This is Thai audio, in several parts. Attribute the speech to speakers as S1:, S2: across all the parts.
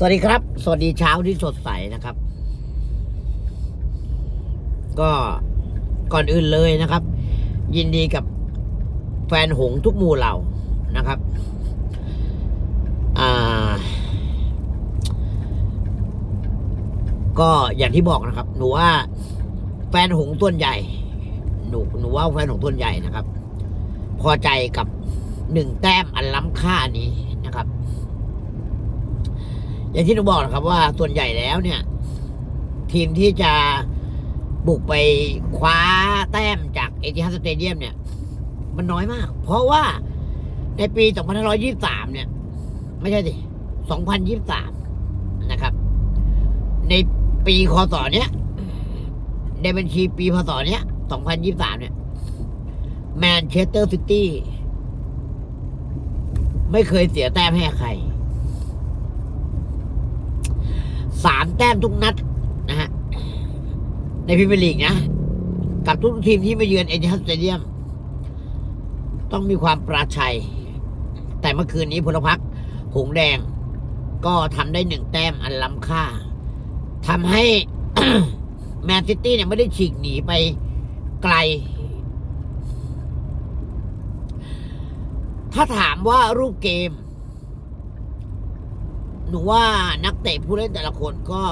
S1: สวัสดีครับ สวัสดีเช้าที่สดใสนะครับ ก็ก่อนอื่นเลยนะครับ ยินดีกับแฟนหงทุกหมู่เหล่านะครับอ่าก็อย่างที่บอกนะครับ หนูว่า แฟนหงส์ส่วนใหญ่ หนูหนูว่าแฟนหงส์ส่วนใหญ่นะครับ พอใจกับหนึ่งแต้มอันล้ำค่านี้นะครับ อย่างที่หนูบอกนะครับว่าส่วนใหญ่แล้วเนี่ย ทีมที่จะบุกไปคว้าแต้มจากเอติฮัสเตเดียมเนี่ย มันน้อยมาก เพราะว่าในปี 2523 เนี่ย ไม่ใช่สิ 2023 นะครับ ในปีคศเนี้ย ในบัญชีปีพศเนี้ย 2023 เนี่ย แมนเชสเตอร์ซิตี้ไม่เคยเสียแต้มให้ใคร สามแต้มทุกนัดนะฮะ ในพรีเมียร์ลีกนะ กับทุกทีมที่มาเยือนเอเจนต์สเตเดียม ต้องมีความปราชัย แต่เมื่อคืนนี้พลพรรคหงแดง ก็ทำได้หนึ่งแต้มอันล้ำค่าทำให้แมนซิตี้เนี่ยไม่ได้ฉีกหนีไปไกล ถ้าถามว่ารูปเกม หนูว่านักเตะผู้เล่นแต่ละคนก็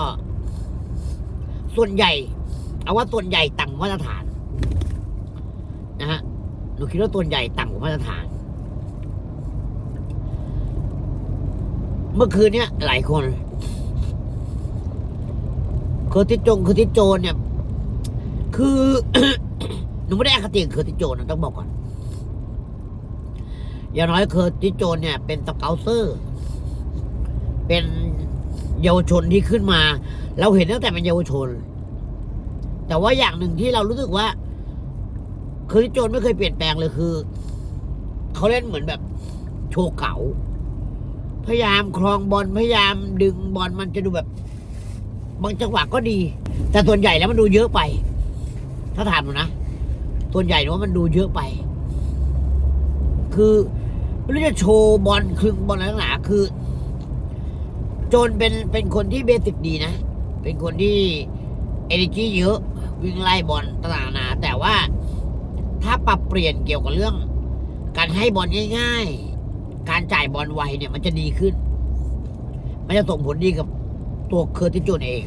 S1: ส่วนใหญ่ เอาว่าส่วนใหญ่ต่ำมาตรฐาน นะฮะหนูคิดว่าส่วนใหญ่ต่ำกว่ามาตรฐาน เมื่อคืนเนี้ยหลายคนเคอร์ติจงเคอร์ติโจนเนี่ย คือหนูไม่ได้อคติเคอร์ติโจนนะต้องบอกก่อนอย่างน้อยเคอร์ติโจนเนี่ยเป็นสเกลเซอร์ เป็นเยาวชนที่ขึ้นมา เราเห็นตั้งแต่เป็นเยาวชน แต่ว่าอย่างหนึ่งที่เรารู้สึกว่าคอร์ติสโจนไม่เคยเปลี่ยนแปลงเลยคือเขาเล่นเหมือนแบบโชว์เก๋าพยายามครองบอลพยายามดึงบอลมันจะดูแบบ บางจังหวะก็ดี แต่ส่วนใหญ่แล้วมันดูเยอะไป ถ้าถามหนูนะส่วนใหญ่หนูว่ามันดูเยอะไป คือไม่รู้จะโชว์บอลคลึงบอลอะไรต่าหนาคือ โจนเป็นเป็นคนที่เบสิกดีนะ เป็นคนที่เอเนจีเยอะวิ่งไล่บอลต่างๆนาแต่ว่าถ้าปรับเปลี่ยนเกี่ยวกับเรื่อง การให้บอลง่าย ๆ การจ่ายบอลไวเนี่ย มันจะดีขึ้น มันจะส่งผลดีกับตัวเคอร์ติสโจนเอง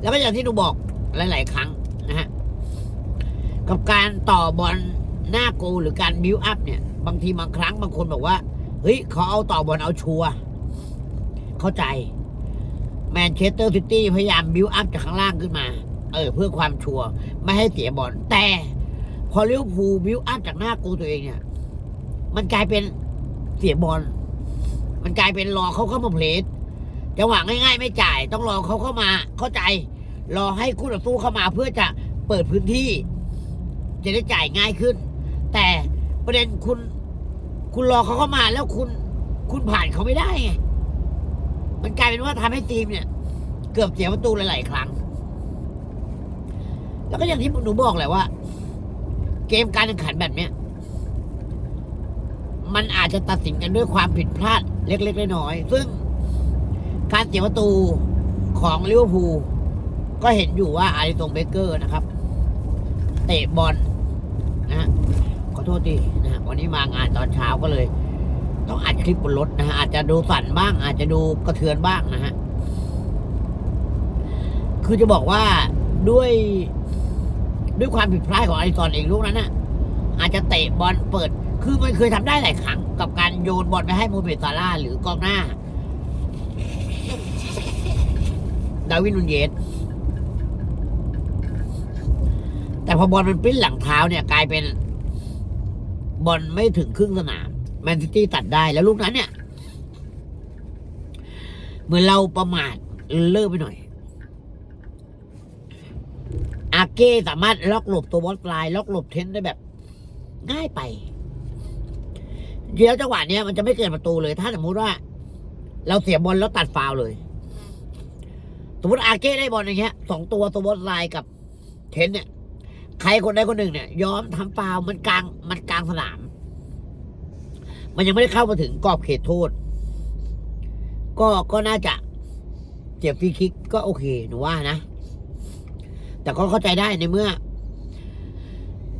S1: แล้วก็อย่างที่หนูบอกหลาย ๆ ครั้งนะฮะ กับการต่อบอลหน้าโกหรือการบิวอัพเนี่ย บางทีบางครั้งบางคนบอกว่า เฮ้ยเขาเอาต่อบอลเอาชัวร์เข้าใจ แมนเชสเตอร์ซิตี้พยายามบิวอัพจากข้างล่างขึ้นมา เออ เพื่อความชัวร์ไม่ให้เสียบอลแต่ พอเลิเวอร์พูบิวอัพจากหน้ากลตัวเองเนี่ย มันกลายเป็นเสียบอลมันกลายเป็นรอเขาเข้ามาเพลสจังหวะง่ายๆ ไม่จ่าย ต้องรอเขาเข้ามา เข้าใจ รอให้คู่ต่อสู้เข้ามาเพื่อจะเปิดพื้นที่ จะได้จ่ายง่ายขึ้น แต่ประเด็นคุณ คุณรอเขาเข้ามาแล้วคุณ คุณผ่านเขาไม่ได้ไงมันกลายเป็นว่าทำให้ทีมเนี่ย เกือบเสียประตูหลาย ๆ ครั้ง แล้วก็อย่างที่หนูบอกแหละว่า เกมการแข่งขันแบบเนี้ยมันอาจจะตัดสินกันด้วยความผิดพลาดเล็กๆน้อยๆซึ่งการเสียประตูของลิเวอร์พูลก็เห็นอยู่ว่าอาริสงเบเกอร์นะครับ เตะบอลนะฮะขอโทษทีน วันนี้มางานตอนเช้าก็เลย ต้องอัดคลิปบนรถนะฮะอาจจะดูสั่นบ้าง อาจจะดูกระเทือนบ้างนะฮะคือจะบอกว่าด้วยด้วยความผิดพลาดของไอซอนเองลูกนั้นน่ะอาจจะเตะบอลเปิด คือมันเคยทำได้หลายครั้ง กับการโยนบอลไปให้โมเมตซาร่าหรือกองหน้า ดาวินนุนเยสแต่พอบอลมันปิ้นหลังเท้าเนี่ย กลายเป็น บอลไม่ถึงครึ่งสนามแมนซิตี้ตัดได้แล้วลูกนั้นเนี่ย เหมือนเราประมาทเลิกไปหน่อย อาเก้สามารถล็อกหลบตัวบอลปลาย ล็อกหลบเทนได้แบบ ง่ายไป เดี๋ยวจังหวะเนี้ยมันจะไม่เกิดประตูเลย ถ้าสมมุติว่า เราเสียบอลแล้วตัดฟาวเลย สมมติอาเก้ได้บอลอย่างเงี้ยสองตัวตัวบอลลายกับ เทนเนี่ย ใครคนใดคนหนึ่งเนี่ยยอมทำฟาวมันกลางมันกลางสนาม มันยังไม่ได้เข้ามาถึงกรอบเขตโทษ ก็ก็น่าจะเจ็บฟรีคิกก็โอเคหนูว่านะ แต่ก็เข้าใจได้ในเมื่อ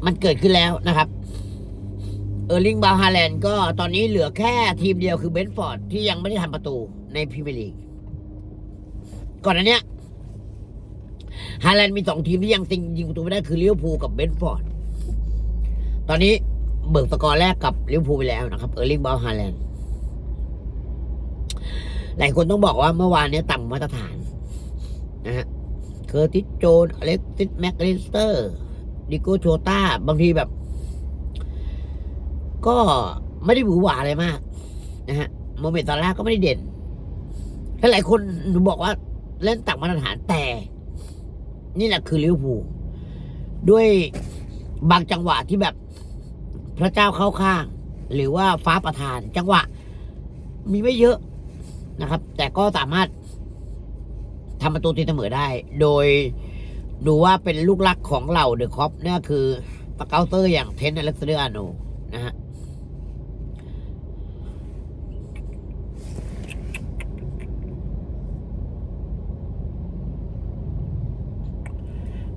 S1: มันเกิดขึ้นแล้วนะครับ เออร์ลิงบาฮาแลนด์ก็ตอนนี้เหลือแค่ทีมเดียวคือเบนฟอร์ดที่ยังไม่ได้ทำประตูในพรีเมียร์ลีกก่อนอันเนี้ย ฮาแลนด์มีสองทีมที่ยังติงยิงประตูไม่ได้คือลิเวอร์พูลกับเบนฟอร์ด ตอนนี้เบิกสกอร์แรกกับลิเวอร์พูลไปแล้วนะครับ เออร์ลิงบาฮาแลนด์ หลายคนต้องบอกว่าเมื่อวานเนี้ยต่ำมาตรฐานนะฮะ เคอร์ติสโจนอเล็กซิสแม็กลิสเตอร์ ดิโก้โชต้า บางทีแบบ ก็ไม่ได้หวือหวาอะไรมากนะฮะโมเมนต์ตอนแรกก็ไม่ได้เด่นถ้าหลายคนหนูบอกว่าเล่นต่ำมาตรฐานแต่ นี่แหละคือลิเวอร์พูลด้วยบางจังหวะที่แบบพระเจ้าเข้าข้าง หรือว่าฟ้าประทาน จังหวะมีไม่เยอะนะครับ แต่ก็สามารถทำประตูตีเสมอได้ โดยดูว่าเป็นลูกรักของเหล่าเดอะคอปนั่คือสเกาเตอร์อย่างเทนอเล็กซเดอร์อาโนนะฮะ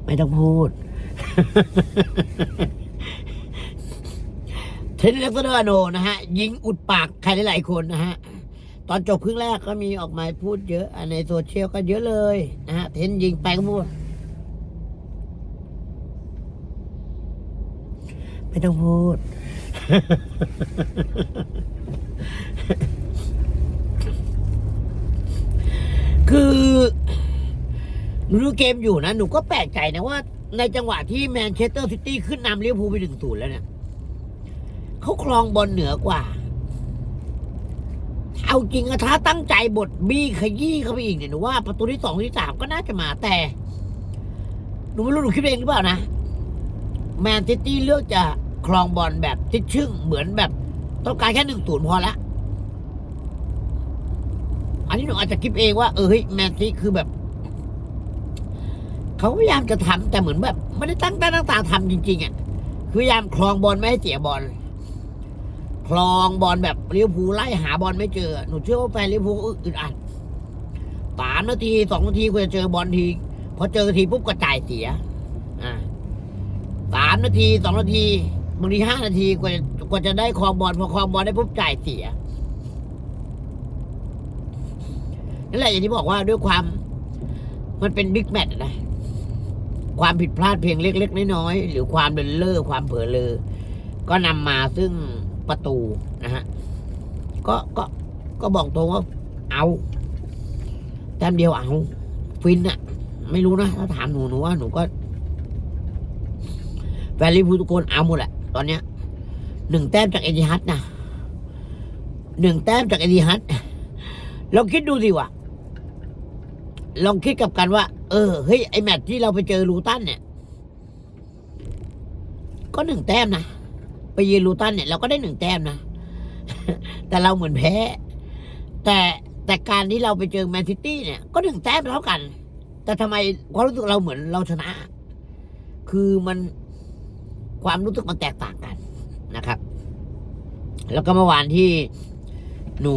S1: ไม่ต้องพูดเทนนิสเดอร์โนนะฮะ ยิงอุดปากใครหลายๆคนนะฮะ ตอนจบครึ่งแรกก็มีออกมาพูดเยอะอะในโซเชียลก็เยอะเลยนะฮะ เทนยิงไปก็พูด ไม่ต้องพูด คือหนู ดูเกมอยู่นะ หนูก็แปลกใจนะว่า ในจังหวะที่แมนเชสเตอร์ซิตี้ขึ้นนำลิเวอร์พูลไปหนึ่งศูนย์แล้วเนี่ยเขาครองบอลเหนือกว่า เอาจริงอะถ้าตั้งใจบทบี้ขยี้เข้าไปอีกเนี่ยหนูว่าประตูที่สองที่สามก็น่าจะมาแต่ หนูไม่รู้หนูคิดเองหรือเปล่านะ แมนซิตี้เลือกจะครองบอลแบบทิชชึ่งเหมือนแบบต้องการแค่หนึ่งศูนย์พอละอันนี้หนูอาจจะคิดเองว่าเออเฮ้ยแมนซีคือแบบ เขาพยายามจะทำแต่เหมือนแบบไม่ได้ตั้งใจตั้งตาทำจริง ๆอะคือพยายามคลองบอลไม่ให้เสียบอลคลองบอลแบบลิเวอร์พูลไล่หาบอลไม่เจอหนูเชื่อว่าแฟนลิเวอร์พูลอึดอัดสามนาทีสองนาทีกว่าจะเจอบอลทีพอเจอทีปุ๊บก็จ่ายเสียอ่าสามนาทีสองนาทีบางทีห้านาทีกว่ากว่าจะได้คลองบอลพอคลองบอลได้ปุ๊บจ่ายเสียนั่นแหละอย่างที่บอกว่าด้วยความ มันเป็นบิ๊กแมตช์นะ ความผิดพลาดเพียงเล็ก ๆ น้อยๆหรือความเดินเล่อความเผลอเลอก็นำมาซึ่งประตูนะฮะก็ก็ก็บอกตรงว่าเอาแต้มเดียวเอาฟินอะไม่รู้นะถ้าถามหนูหนูว่าหนูก็แฟนลิเวอร์พูทุกคนเอาหมดแหละตอนเนี้ยหนึ่งแต้มจากเอติฮัดนะหนึ่งแต้มจากเอติฮัดลองคิดดูสิวะ ลองคิดกับกันว่า เออเฮ้ยไอแมตช์ที่เราไปเจอลูตันเนี่ย ก็หนึ่งแต้มนะไปเยือนลูตันเนี่ยเราก็ได้หนึ่งแต้มนะแต่เราเหมือนแพ้ แต่แต่การที่เราไปเจอแมนซิตี้เนี่ย ก็หนึ่งแต้มเท่ากัน แต่ทำไมความรู้สึกเราเหมือนเราชนะ คือมันความรู้สึกมันแตกต่างกันนะครับ แล้วก็เมื่อวานที่หนู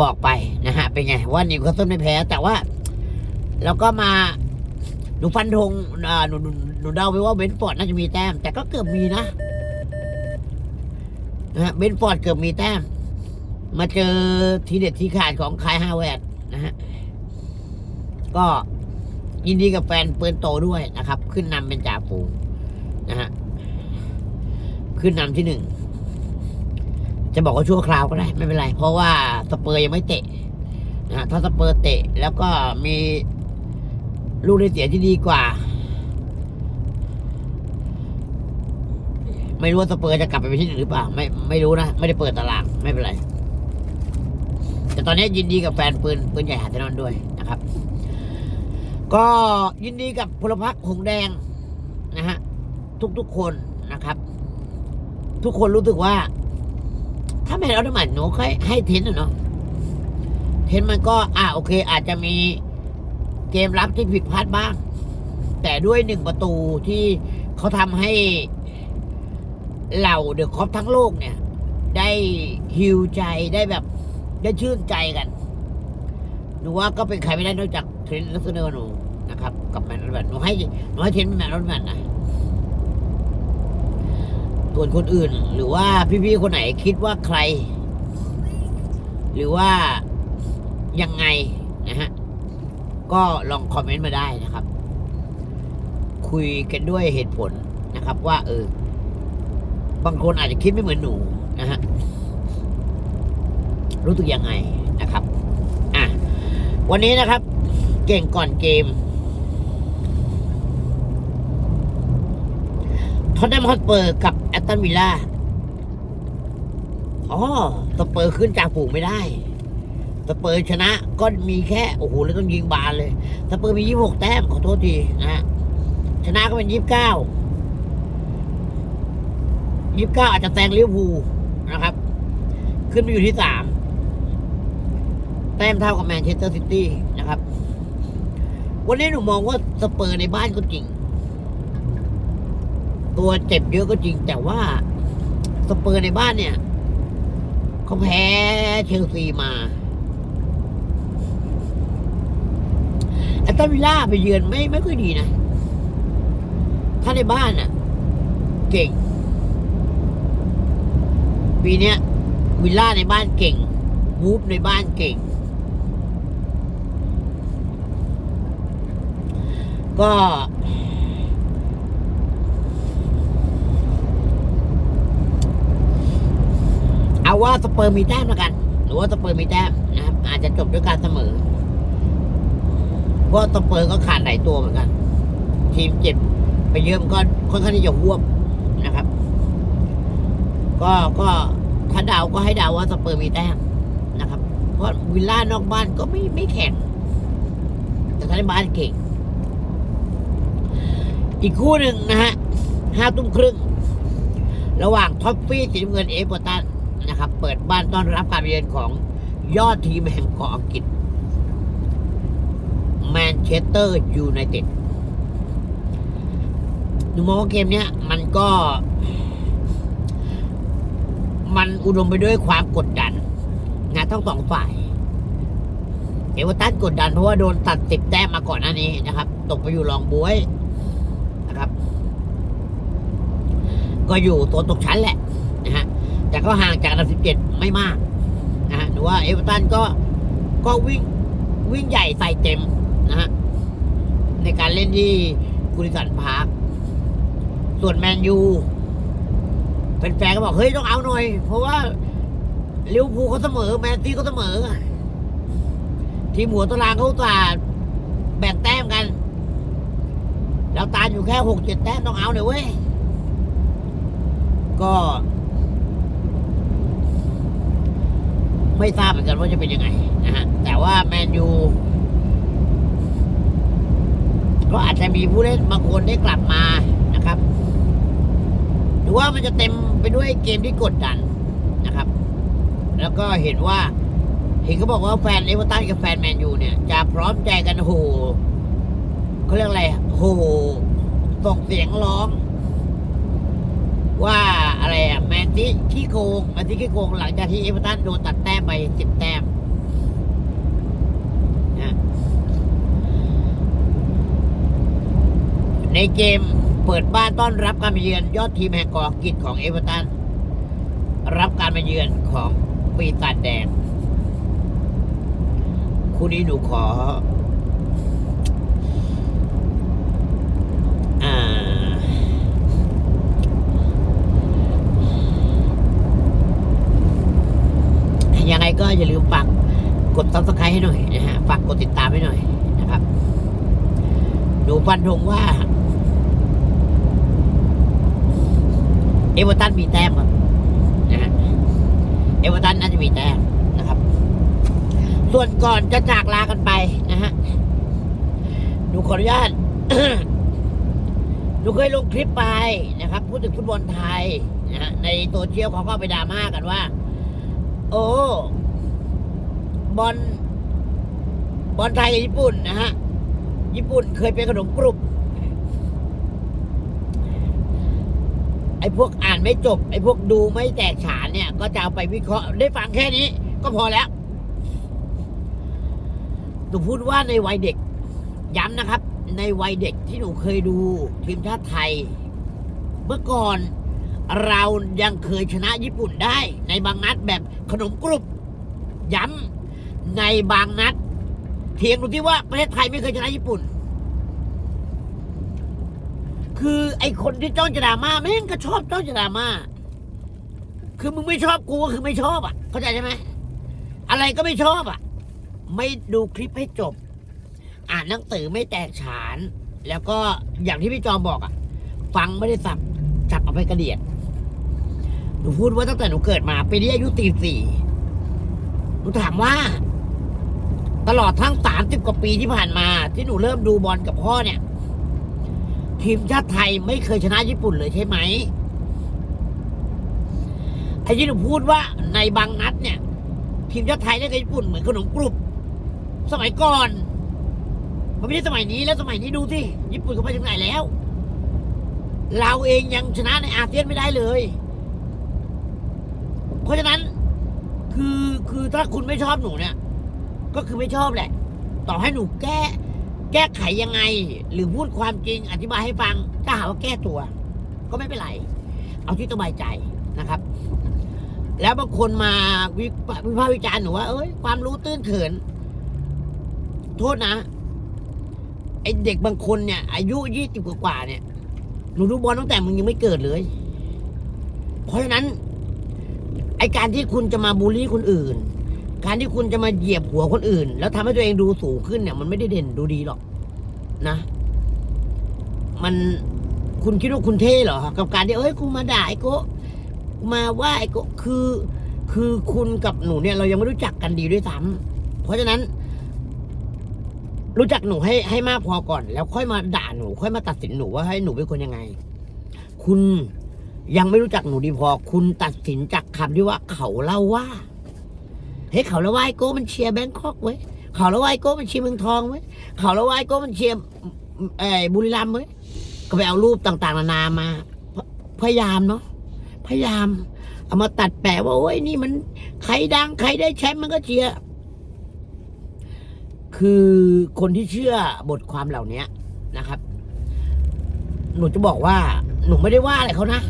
S1: บอกไปนะฮะ เป็นไง ว่านิวคาสเซิลไม่แพ้ แต่ว่า แล้วก็มาหนูฟันธงหนูหนูเดาไปว่าเบนฟอร์ดน่าจะมีแต้ม แต่ก็เกือบมีนะนะฮะเบนฟอร์ดเกือบมีแต้ม มาเจอทีเด็ดทีขาดของคายฮาวเวร์ดนะฮะ ก็ยินดีกับแฟนเปิร์นโตด้วยนะครับ ขึ้นนำเป็นจ่าฝูงนะฮะ ขึ้นนำที่หนึ่ง จะบอกว่าชั่วคราวก็ได้ ไม่เป็นไร เพราะว่า สเปอร์ยังไม่เตะนะฮะถ้าสเปอร์เตะ แล้วก็มีลูกได้เสียที่ดีกว่า ไม่รู้ว่าสเปอร์จะกลับไปเป็นที่หนึ่งหรือเปล่า ไม่ไม่รู้นะ ไม่ได้เปิดตารางไม่เป็นไร แต่ตอนนี้ยินดีกับแฟนปืนปืนใหญ่หาดเทนอนด้วยนะครับ ก็ยินดีกับพลพรรคหงแดงนะฮะทุกๆคนนะครับ ทุกคนรู้สึกว่า ถ้าไม่เอาน้ำมันหนูค่อยให้เทนเนาะ เทนมันก็อ่าโอเค อาจจะมีเกมรับที่ผิดพลาดบ้าง แต่ด้วยหนึ่งประตูที่เขาทำให้เหล่าเดอะคอปทั้งโลกเนี่ย ได้ฮิวใจได้แบบ ได้ชื่นใจกัน หนูว่าก็เป็นใครไม่ได้นอกจากเทรนด์ลักษณะหนูนะครับ กับแมนรถแมนหนูให้หนูให้เทรนด์แมนรถแมนนะส่วนคนอื่น หรือว่าพี่ๆคนไหนคิดว่าใคร หรือว่า ยังไงนะฮะ ก็ลองคอมเมนต์มาได้นะครับ คุยกันด้วยเหตุผลนะครับ ว่า เออ บางคนอาจจะคิดไม่เหมือนหนูนะฮะ รู้สึกยังไงนะครับ อะ วันนี้นะครับ เก่งก่อนเกมทอนแนมฮอตเปอร์กับแอตตันวิลล่าอ๋อสเปอร์ขึ้นจากฝูงไม่ได้ เปอร์ชนะก็มีแค่โอ้โหแล้วต้องยิงบานเลยสเปอร์มียี่หกแต้มขอโทษทีนะชนะก็เป็นยี่สิบเก้ายี่สิบเก้าอาจจะแซงลิเวอร์พูลนะครับ ขึ้นมาอยู่ที่สามแต้มเท่ากับแมนเชสเตอร์ซิตี้นะครับ วันนี้หนูมองว่าสเปอร์ในบ้านก็จริง ตัวเจ็บเยอะก็จริง แต่ว่าสเปอร์ในบ้านเนี่ยเขาแพ้เชลซีมาแอตตันวิลล่าไปเยือนไม่ไม่ค่อยดีนะ ถ้าในบ้านน่ะ เก่ง ปีเนี้ย วิลล่าในบ้านเก่งวูฟในบ้านเก่ง ก็ เอาว่าสเปอร์มีแต้มแล้วกัน หรือว่าสเปอร์มีแต้มนะครับ อาจจะจบด้วยการเสมอ เพราะสเปอร์ก็ขาดหลายตัวเหมือนกัน ทีมเจ็บไปเยอะมันก็ค่อนข้างที่จะหวบนะครับ ก็ก็ถ้าดาวก็ให้ดาวว่าสเปอร์มีแต้มนะครับ เพราะวิลล่านอกบ้านก็ไม่ไม่แข็งแต่ถ้าในบ้านเก่ง อีกคู่หนึ่งนะฮะห้าทุ่มครึ่ง ระหว่างท็อปฟี่สีน้ำเงินเอเวอร์ตันนะครับ เปิดบ้านต้อนรับการเยือนของยอดทีมแห่งเกาะอังกฤษ แมนเชสเตอร์ยูไนเต็ดหนูมองว่าเกมเนี้ย มันก็ มันอุดมไปด้วยความกดดัน นะทั้งสองฝ่าย เอเวอร์ตันกดดันเพราะว่าโดนตัดสิบแต้มมาก่อนหน้านี้นะครับ ตกไปอยู่รองบวยนะครับ ก็อยู่ตัวตกชั้นแหละนะฮะแต่ก็ห่างจากอันดับสิบเจ็ดไม่มากนะฮะหรือว่าเอเวอร์ตันก็ก็วิ่งวิ่งใหญ่ใส่เต็ม นะฮะ ในการเล่นที่กุริสันพาร์คส่วนแมนยูแฟนๆก็บอก เฮ้ย ต้องเอาหน่อย เพราะว่าลิเวอร์พูลเขาเสมอ แมนซีเขาเสมอ ทีมหัวตารางเขาตาแบ่งแต้มกันเราตาอยู่แค่หกเจ็ดแต้มต้องเอาหน่อยเว้ย ก็ ไม่ทราบเหมือนกันว่าจะเป็นยังไงนะฮะแต่ว่าแมนยู ก็อาจจะมีผู้เล่นบางคนได้กลับมานะครับ หรือว่ามันจะเต็มไปด้วยเกมที่กดดันนะครับ แล้วก็เห็นว่า เห็นเขาบอกว่าแฟนเอเวอร์ตันกับแฟนแมนยูเนี่ย จะพร้อมใจกันโหเขาเรียกอะไรโหส่งเสียงร้อง ว่าอะไรอะแมนซีขี้โกงแมนซีขี้โกงหลังจากที่เอเวอร์ตันโดนตัดแต้มไปสิบแต้มนะ ใน เกมเปิดบ้านต้อนรับการมาเยือนยอดทีมแห่งเกาะอังกฤษของเอเวอร์ตันรับการมาเยือนของปีศาจแดง คู่นี้หนูขออ่ายังไงก็อย่าลืมฝากกดซับสไครต์ให้หน่อยนะฮะฝากกดติดตามให้หน่อยนะครับ หนูฟันธงว่า เอเวอร์ตันมีแต้มครับนะฮะเอเวอร์ตันน่าจะมีแต้มนะครับ ส่วนก่อนจะจากลากันไปนะฮะหนูขออนุญาตหนูเคยลงคลิปไปนะครับ พูดถึงฟุตบอลไทยนะฮะในโซเชียลเขาก็ไปดราม่ากันว่า โอ้บอลบอลไทยกับญี่ปุ่นนะฮะ ญี่ปุ่นเคยเป็นขนมกรุบ ไอ้พวกอ่านไม่จบ ไอ้พวกดูไม่แตกฉานเนี่ย ก็จะเอาไปวิเคราะห์ได้ฟังแค่นี้ ก็พอแล้วหนูพูดว่าในวัยเด็ก ย้ำนะครับ ในวัยเด็กที่หนูเคยดูทีมชาติไทย เมื่อก่อนเรายังเคยชนะญี่ปุ่นได้ ในบางนัดแบบขนมกรุบย้ำในบางนัดเทียงดูที่ว่าประเทศไทยไม่เคยชนะญี่ปุ่น คือไอคนที่จ้องจะดราม่าแม่งก็ชอบจ้องจะดราม่า คือมึงไม่ชอบกูก็คือไม่ชอบอะ เข้าใจใช่ไหม อะไรก็ไม่ชอบอะ ไม่ดูคลิปให้จบ อ่านหนังสือไม่แตกฉาน แล้วก็อย่างที่พี่จอมบอกอะ ฟังไม่ได้สับจับเอาไปกระเดียด หนูพูดว่าตั้งแต่หนูเกิดมาปีนี้อายุตีสี่หนูถามว่า ตลอดทั้งสามสิบกว่าปีที่ผ่านมา ที่หนูเริ่มดูบอลกับพ่อเนี่ย ทีมชาติไทยไม่เคยชนะญี่ปุ่นเลยใช่ไหมไอ้ที่หนูพูดว่าในบางนัดเนี่ย ทีมชาติไทยได้กับญี่ปุ่นเหมือนขนมกรุบสมัยก่อน มันไม่ใช่สมัยนี้แล้วสมัยนี้ดูสิญี่ปุ่นเขาไปถึงไหนแล้ว เราเองยังชนะในอาเซียนไม่ได้เลย เพราะฉะนั้น คือคือถ้าคุณไม่ชอบหนูเนี่ย ก็คือไม่ชอบแหละ ต่อให้หนูแก้ แก้ไขยังไง หรือพูดความจริงอธิบายให้ฟัง ถ้าหาว่าแก้ตัว ก็ไม่เป็นไร เอาที่สบายใจนะครับ แล้วบางคนมาวิพากษ์วิพากษ์วิจารณ์หนูว่า เอ้ยความรู้ตื้นเขิน โทษนะไอเด็กบางคนเนี่ย อายุยี่สิบกว่าเนี่ยหนูดูบอลตั้งแต่มึงยังไม่เกิดเลย เพราะฉะนั้น ไอการที่คุณจะมาบูลลี่คนอื่น การที่คุณจะมาเหยียบหัวคนอื่น แล้วทำให้ตัวเองดูสูงขึ้นเนี่ย มันไม่ได้เด่นดูดีหรอก นะ มันคุณคิดว่าคุณเท่เหรอกับการที่เอ้ยกูมาด่าไอ้โกมาว่าไอ้โกคือ คือคุณกับหนูเนี่ย เรายังไม่รู้จักกันดีด้วยซ้ำเพราะฉะนั้น รู้จักหนูให้ให้มากพอก่อน แล้วค่อยมาด่าหนู ค่อยมาตัดสินหนูว่าให้หนูเป็นคนยังไง คุณยังไม่รู้จักหนูดีพอ คุณตัดสินจากคำที่ว่าเขาเล่าว่า เฮ้ยเขาล่าว่าไอ้โก้มันเชียร์แบงคอกเว้ยเขาล่าว่าไอ้โก้มันเชียร์เมืองทองเว้ยเขาล่าว่าไอ้โก้มันเชียร์เออบุรีรัมย์เว้ยก็ไปเอารูปต่างๆ นานามา พยายามเนาะพยายาม เอามาตัดแปะว่าโอ้ยนี่มันใครดังใครได้แชมป์มันก็เชียร์คือคนที่เชื่อบทความเหล่านี้นะครับ หนูจะบอกว่าหนูไม่ได้ว่าอะไรเขานะ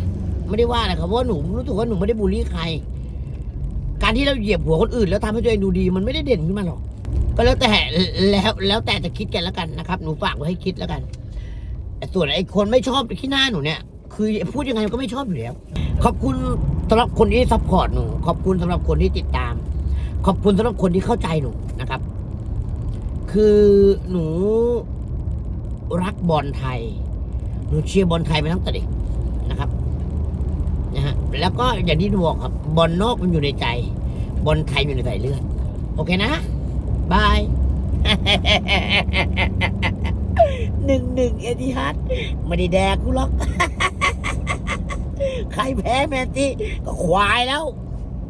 S1: ไม่ได้ว่าอะไรเขาเพราะว่าหนูรู้สึกว่าหนูไม่ได้บูลลี่ใคร การที่เราเหยียบหัวคนอื่น แล้วทำให้ตัวเองดูดีมันไม่ได้เด่นขึ้นมาหรอก ก็แล้วแต่แล้วแล้วแต่จะคิดกันแล้วกันนะครับ หนูฝากไว้ให้คิดแล้วกันแต่ส่วนไอ้คนไม่ชอบที่หน้าหนูเนี่ย คือพูดยังไงก็ไม่ชอบอยู่แล้ว ขอบคุณสำหรับคนที่ซัพพอร์ตหนู ขอบคุณสำหรับคนที่ติดตาม ขอบคุณสำหรับคนที่เข้าใจหนูนะครับ คือหนูรักบอลไทย หนูเชียร์บอลไทยมาตั้งแต่เด็กนะครับนะฮะแล้วก็อย่างที่หนูบอกครับบอลนอกมันอยู่ในใจ บอลไทยอยู่ในสายเลือด โอเคนะ บายหนึ่งหนึ่งเอติฮัดไม่ได้แดกกูหรอก ใครแพ้แมนตี้ก็ควายแล้ว